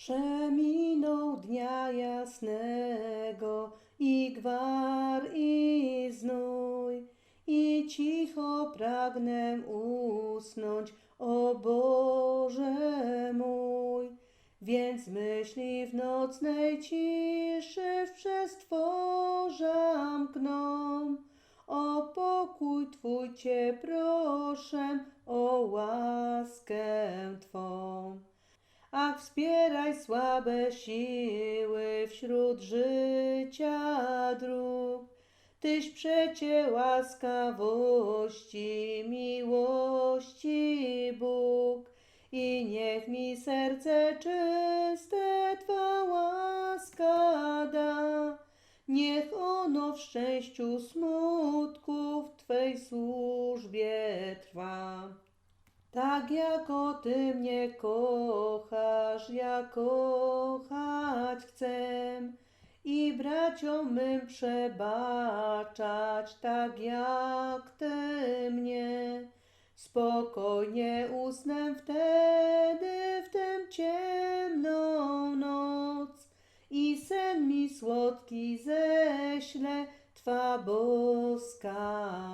Przeminął dnia jasnego i gwar i znój i cicho pragnę usnąć, o Boże mój. Więc myśli w nocnej ciszy w przestworzam gną. O pokój Twój Cię proszę, o łaskę. Ach, wspieraj słabe siły wśród życia dróg. Tyś przecie łaskawości, miłości Bóg. I niech mi serce czyste Twa łaska da. Niech ono w szczęściu smutku w Twej służbie trwa. Tak jako Ty mnie kochasz, ja kochać chcę i braciom mym przebaczać, tak jak Ty mnie. Spokojnie usnę wtedy, w tę ciemną noc i sen mi słodki ześle Twa boska.